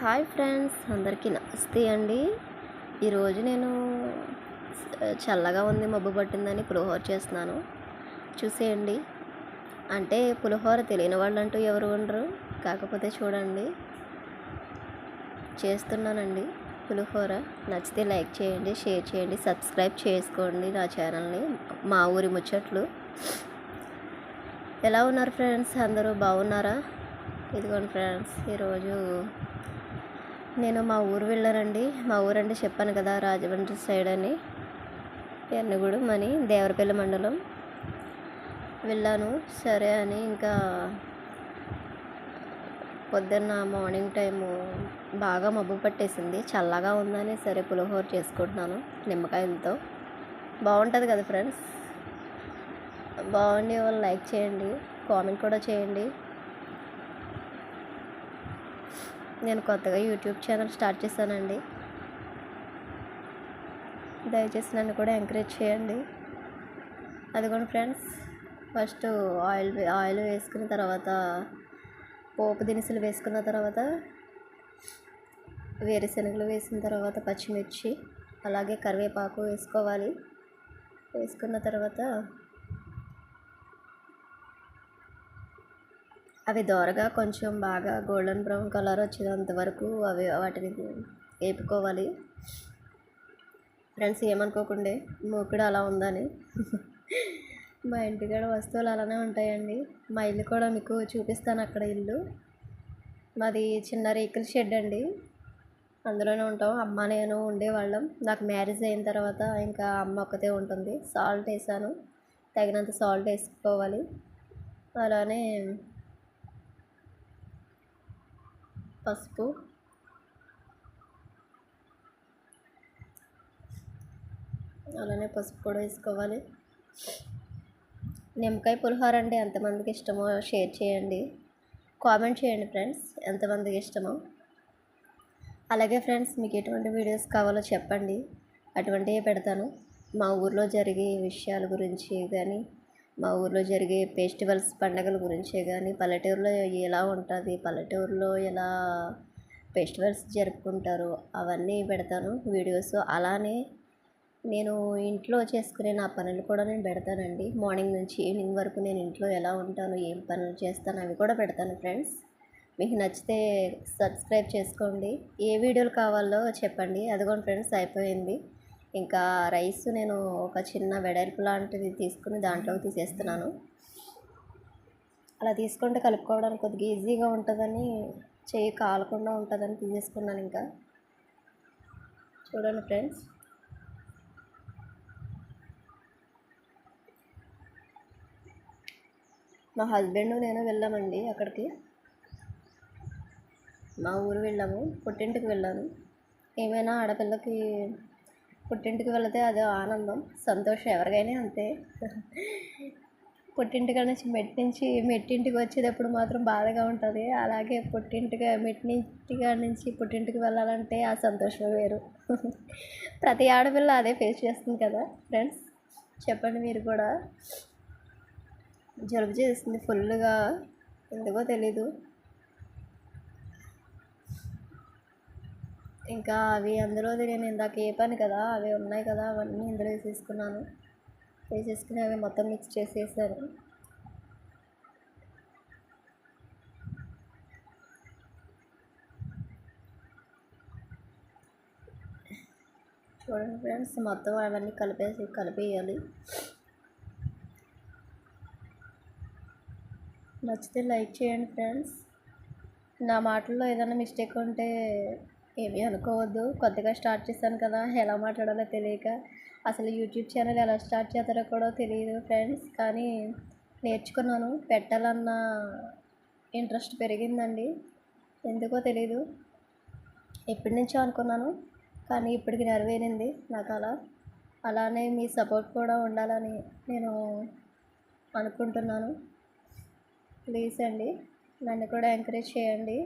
Hi friends అందరికీ నమస్తే అండి. ఈరోజు నేను చల్లగా ఉంది మబ్బు పట్టిందని పులిహోర చేస్తున్నాను. చూసేయండి. అంటే పులిహోర తెలియని వాళ్ళు అంటూ ఎవరు ఉండరు. కాకపోతే చూడండి. చేస్తున్నానండి పులిహోర. నచ్చితే లైక్ చేయండి షేర్ చేయండి సబ్స్క్రైబ్ చేసుకోండి నా ఛానల్ని మా ఊరి ముచ్చట్లు. ఎలా ఉన్నారు ఫ్రెండ్స్? అందరూ బాగున్నారా? ఇదిగోండి ఫ్రెండ్స్ ఈరోజు నేను మా ఊరు వెళ్ళానండి. మా ఊరు అంటే చెప్పాను కదా రాజమండ్రి సైడ్ అని. ఎన్నగూడెం అని దేవరపల్లి మండలం వెళ్ళాను. సరే అని ఇంకా పొద్దున్న మార్నింగ్ టైము బాగా మబ్బు పట్టేసింది. చల్లగా ఉందని సరే పులిహోర చేసుకుంటున్నాను నిమ్మకాయలతో. బాగుంటుంది కదా ఫ్రెండ్స్? బాగుండే వాళ్ళు లైక్ చేయండి కామెంట్ కూడా చేయండి. నేను కొత్తగా యూట్యూబ్ ఛానల్ స్టార్ట్ చేశానండి. దయచేసి నన్ను కూడా ఎంకరేజ్ చేయండి. అదిగోండి ఫ్రెండ్స్ ఫస్ట్ ఆయిల్ ఆయిల్ వేసుకున్న తర్వాత పోపు దినుసులు వేసుకున్న తర్వాత వేరుశనగలు వేసిన తర్వాత పచ్చిమిర్చి అలాగే కరివేపాకు వేసుకోవాలి. వేసుకున్న తర్వాత అవి దోరగా కొంచెం బాగా గోల్డెన్ బ్రౌన్ కలర్ వచ్చేంత వరకు అవి వాటిని వేపుకోవాలి. ఫ్రెండ్స్ ఏమనుకోకుండే మూకుడు అలా ఉందని. మా ఇంటికాడ వస్తువులు అలానే ఉంటాయండి. మా ఇల్లు కూడా మీకు చూపిస్తాను అక్కడ ఇల్లు. మాది చిన్న రేకుల షెడ్ అండి. అందులోనే ఉంటాం. అమ్మ నేను ఉండేవాళ్ళం. నాకు మ్యారేజ్ అయిన తర్వాత ఇంకా అమ్మ ఒక్కతే ఉంటుంది. సాల్ట్ వేసాను. తగినంత సాల్ట్ వేసుకోవాలి. అలానే పసుపు. అలానే పసుపు కూడా వేసుకోవాలి. నిమ్మకాయ పులిహోర అంటే ఎంతమందికి ఇష్టమో షేర్ చేయండి. కామెంట్ చేయండి ఫ్రెండ్స్ ఎంతమందికి ఇష్టమో. అలాగే ఫ్రెండ్స్ మీకు ఎటువంటి వీడియోస్ కావాలో చెప్పండి. అటువంటివి పెడతాను. మా ఊర్లో జరిగే విషయాల గురించి కానీ మా ఊర్లో జరిగే ఫెస్టివల్స్ పండగల గురించే కానీ పల్లెటూరులో ఎలా ఉంటుంది పల్లెటూరులో ఎలా ఫెస్టివల్స్ జరుపుకుంటారు అవన్నీ పెడతాను వీడియోస్. అలానే నేను ఇంట్లో చేసుకునే నా పనులు కూడా నేను పెడతానండి. మార్నింగ్ నుంచి ఈవినింగ్ వరకు నేను ఇంట్లో ఎలా ఉంటాను ఏం పనులు చేస్తాను అవి కూడా పెడతాను ఫ్రెండ్స్. మీకు నచ్చితే సబ్స్క్రైబ్ చేసుకోండి. ఏ వీడియోలు కావాలో చెప్పండి. అదిగోండి ఫ్రెండ్స్ అయిపోయింది. ఇంకా రైస్ నేను ఒక చిన్న వెడల్పు లాంటిది తీసుకుని దాంట్లోకి తీసేస్తున్నాను. అలా తీసుకుంటే కలుపుకోవడానికి కొద్దిగా ఈజీగా ఉంటుందని చెయ్యి కాలకుండా ఉంటుందని తీసేసుకున్నాను ఇంకా. చూడండి ఫ్రెండ్స్. మా హస్బెండ్ నేను వెళ్ళామండి అక్కడికి. మా ఊరు వెళ్ళాము పుట్టింటికి వెళ్ళాను. ఏమైనా ఆడపిల్లకి పుట్టింటికి వెళితే అదే ఆనందం సంతోషం ఎవరికైనా అంతే. పుట్టింటికాడ నుంచి మెట్టి నుంచి మెట్టింటికి వచ్చేటప్పుడు మాత్రం బాధగా ఉంటుంది. అలాగే పుట్టింటికి మెట్టింటికాడ నుంచి పుట్టింటికి వెళ్ళాలంటే ఆ సంతోషం వేరు. ప్రతి ఆడపిల్ల అదే ఫేస్ చేస్తుంది కదా ఫ్రెండ్స్ చెప్పండి మీరు కూడా. జలుబు చేస్తుంది ఫుల్గా ఎందుకో తెలీదు. ఇంకా అవి అందులో నేను ఇందాక వేపాను కదా అవి ఉన్నాయి కదా అవన్నీ ఇందులో వేసేసుకున్నాను. వేసేసుకుని అవి మొత్తం మిక్స్ చేసేసాను. చూడండి ఫ్రెండ్స్ మొత్తం అవన్నీ కలిపేసి కలిపేయాలి. నచ్చితే లైక్ చేయండి ఫ్రెండ్స్. నా మాటల్లో ఏదైనా మిస్టేక్ ఉంటే ఏమీ అనుకోవద్దు. కొత్తగా స్టార్ట్ చేశాను కదా ఎలా మాట్లాడాలో తెలియక. అసలు యూట్యూబ్ ఛానల్ ఎలా స్టార్ట్ చేస్తారో కూడా తెలియదు ఫ్రెండ్స్. కానీ నేర్చుకున్నాను. పెట్టాలన్న ఇంట్రెస్ట్ పెరిగిందండి. ఎందుకో తెలీదు. ఎప్పటి నుంచో అనుకున్నాను. కానీ ఇప్పటికి నెరవేరింది నాకు అలా. అలానే మీ సపోర్ట్ కూడా ఉండాలని నేను అనుకుంటున్నాను. ప్లీజ్ అండి నన్ను కూడా ఎంకరేజ్ చేయండి.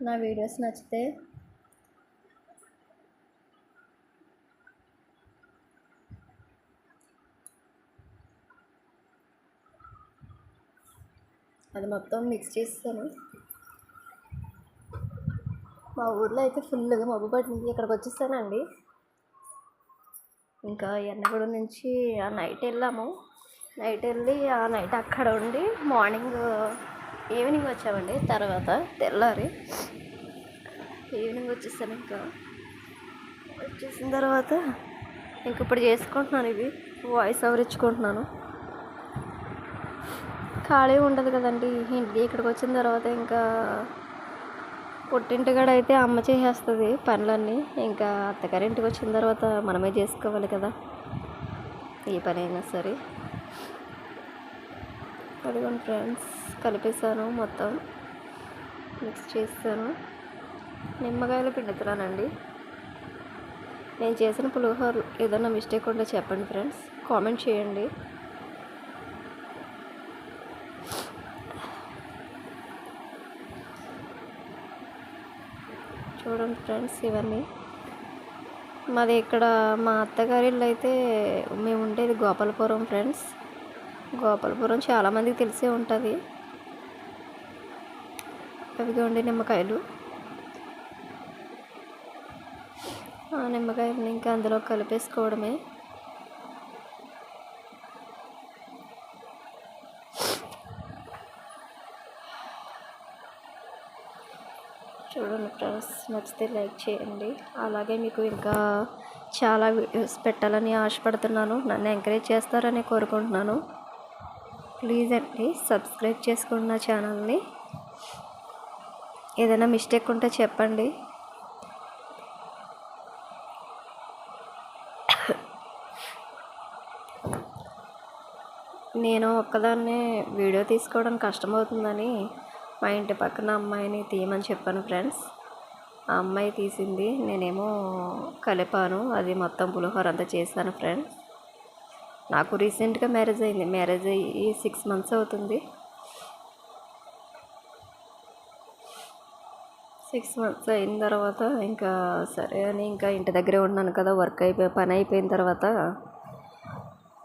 నా వీడియోస్ నచ్చితే అది మొత్తం మిక్స్ చేస్తాను మా ఊర్లో అయితే ఫుల్గా మబ్బు పట్టింది ఇక్కడికి వచ్చేసానండి. ఇంకా ఎన్నగూడ నుంచి ఆ నైట్ వెళ్ళాము. నైట్ వెళ్ళి ఆ నైట్ అక్కడ ఉండి మార్నింగ్ ఈవినింగ్ వచ్చామండి. తర్వాత తెల్లారి ఈవినింగ్ వచ్చేసాను ఇంకా వచ్చేసిన తర్వాత ఇంక ఇప్పుడు చేసుకుంటున్నాను ఇది వాయిస్ ఓవర్ ఇచ్చుకుంటున్నాను. ఖాళీ ఉండదు కదండి. ఇంటికి ఇక్కడికి వచ్చిన తర్వాత ఇంకా పుట్టింటికాడ అయితే అమ్మ చేసేస్తుంది పనులన్నీ. ఇంకా అత్తగారింటికి వచ్చిన తర్వాత మనమే చేసుకోవాలి కదా. ఏ పని అయినా సరే. అదిగోండి ఫ్రెండ్స్ కలిపేసాను మొత్తం. మిక్స్ చేస్తాను నిమ్మకాయలు పిండుతున్నానండి. నేను చేసిన పులిహోర ఏదైనా మిస్టేక్ ఉంటే చెప్పండి ఫ్రెండ్స్. కామెంట్ చేయండి. చూడండి ఫ్రెండ్స్ ఇవన్నీ. మాది ఇక్కడ మా అత్తగారిళ్ళు అయితే మేము ఉండేది గోపాలపురం ఫ్రెండ్స్. గోపాలపురం చాలామందికి తెలిసే ఉంటుంది. అవిగోండి నిమ్మకాయలు. ఆ నిమ్మకాయలని ఇంకా అందులో కలిపేసుకోవడమే. చూడండి ఫ్రెండ్స్ నచ్చితే లైక్ చేయండి. అలాగే మీకు ఇంకా చాలా వీడియోస్ పెట్టాలని ఆశపడుతున్నాను. నన్ను ఎంకరేజ్ చేస్తారని కోరుకుంటున్నాను. ప్లీజ్ అండి సబ్స్క్రైబ్ చేసుకోండి నా ఛానల్ని. ఏదైనా మిస్టేక్ ఉంటే చెప్పండి. నేను ఒక్కదాన్నే వీడియో తీసుకోవడం కష్టమవుతుందని మా ఇంటి పక్కన అమ్మాయిని తీయమని చెప్పాను ఫ్రెండ్స్. ఆ అమ్మాయి తీసింది నేనేమో కలిపాను అది మొత్తం పులిహోర అంతా చేశాను ఫ్రెండ్స్. నాకు రీసెంట్గా మ్యారేజ్ అయింది. మ్యారేజ్ అయ్యి సిక్స్ మంత్స్ అవుతుంది. సిక్స్ మంత్స్ అయిన తర్వాత ఇంకా సరే అని ఇంకా ఇంటి దగ్గరే ఉన్నాను కదా వర్క్ అయిపోయి పని అయిపోయిన తర్వాత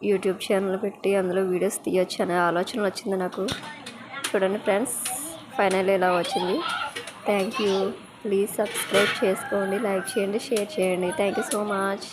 యూట్యూబ్ ఛానల్ పెట్టి అందులో వీడియోస్ తీయొచ్చు అనే ఆలోచన వచ్చింది నాకు. చూడండి ఫ్రెండ్స్ ఫైనల్ ఇలా వచ్చింది? Thank you. ప్లీజ్ సబ్స్క్రైబ్ చేసుకోండి లైక్ చేయండి షేర్ చేయండి. Thank you so much.